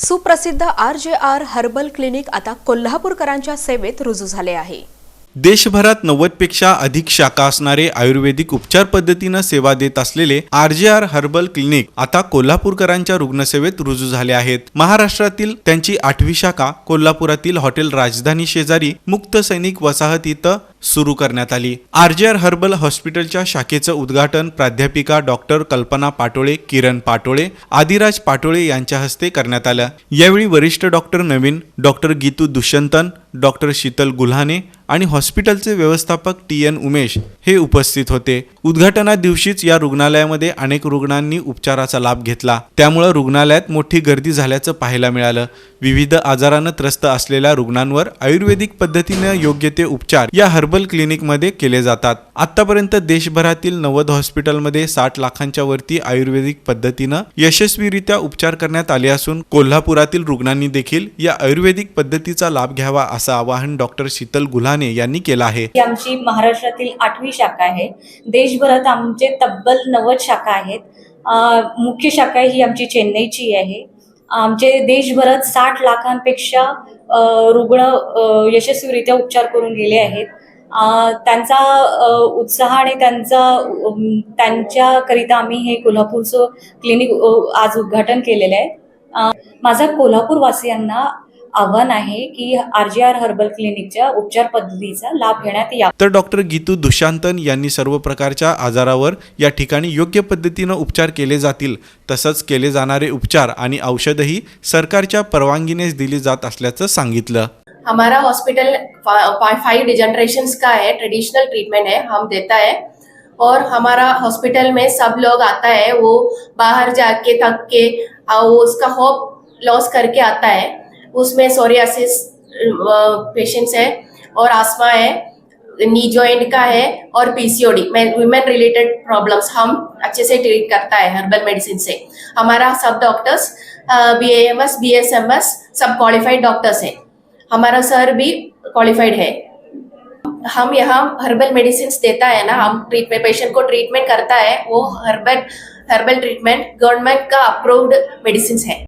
सुप्रसिद्ध R J R herbal clinic आता कोल्हापूरकरांच्या सेवेत रुजू झाले आहे. देशभरात नव्वदपेक्षा अधिक शाखा असणारे आयुर्वेदिक उपचार पद्धतीनं सेवा देत असलेले R J R herbal clinic आता कोल्हापूरकरांच्या रुग्णसेवेत रुजू झाले आहेत. महाराष्ट्रातील त्यांची आठवी शाखा कोल्हापुरातील हॉटेल राजधानी शेजारी मुक्त सैनिक वसाहत इथं सुरू करण्यात आली. आर जे आर हर्बल हॉस्पिटलच्या शाखेचं उद्घाटन प्राध्यापिका डॉक्टर कल्पना पाटोळे किरण पाटोळे आदिराज पाटोळे यांच्या हस्ते करण्यात आलं. यावेळी वरिष्ठ doctor Navin doctor Gitu Dushyantan doctor Sheetal Gulhane आणि हॉस्पिटलचे व्यवस्थापक टी एन उमेश हे उपस्थित होते. उद्घाटना दिवशीच या रुग्णालयामध्ये अनेक रुग्णांनी उपचाराचा लाभ घेतला. त्यामुळे रुग्णालयात मोठी गर्दी झाल्याचं पाहायला मिळालं. विविध आजारानं त्रस्त असलेल्या रुग्णांवर आयुर्वेदिक पद्धतीनं योग्य ते उपचार या हर्बल क्लिनिकमध्ये केले जातात. आतापर्यंत देशभरातील नव्वद हॉस्पिटलमध्ये साठ लाखांच्या वरती आयुर्वेदिक पद्धतीनं यशस्वीरित्या उपचार करण्यात आले असून कोल्हापुरातील रुग्णांनी देखील या आयुर्वेदिक पद्धतीचा लाभ घ्यावा असं आवाहन डॉक्टर शीतल गुल्हाने यांनी केला आहे. ही आमची महाराष्ट्रातील आठवी शाखा आहे. देशभरात आमचे तब्बल नव्वद शाखा आहेत. अं, मुख्य शाखा ही आमची चेन्नईची आहे. आमचे देशभरात साठ लाखांपेक्षा अं, रुग्ण अं, यशस्वीरित्या उपचार करून गेले आहेत. अं, त्यांचा अं, उत्साह आणि त्यांचा अं, त्यांच्याकरिता आम्ही हे कोल्हापूरचं क्लिनिक अं, आज उद्घाटन केलेलं आहे. अं, माझा कोल्हापूरवासियांना आव्हान आहे की आर जी आर हर्बल क्लिनिकच्या उपचार पद्धतीचा लाभ घेण्यात यावा. तर डॉक्टर गीतू दुशांतन यांनी सर्व प्रकारच्या आजारावर या ठिकाणी योग्य पद्धतीनं उपचार केले जातील. तसंच केले जाणारे उपचार आणि औषधही सरकारच्या परवानगीनेच दिली जात असल्याचं सांगितलं. हमारा हॉस्पिटल फाइव डिजनरेशन का है ट्रेडिशनल ट्रीटमेंट है हम देता है। और हमारा हॉस्पिटल में सब लोग आता है वो बाहर जाके थक के वो उसका होप लॉस करके आता है। उसमें सोरियासिस पेशेंट्स है और आसमा है नी जॉइंट का है और पीसीओडी वुमेन रिलेटेड प्रॉब्लम्स हम अच्छे से ट्रीट करता है हर्बल मेडिसिन से। हमारा सब doctors B M S B S M S सब क्वालिफाइड डॉक्टर्स हैं। हमारा सर भी क्वालिफाइड है। हम यहाँ हर्बल मेडिसिन देता है ना, हम ट्रीटमेंट पेशेंट को ट्रीटमेंट करता है, वो हर्बल हर्बल ट्रीटमेंट गवर्नमेंट का अप्रूव्ड मेडिसिन है।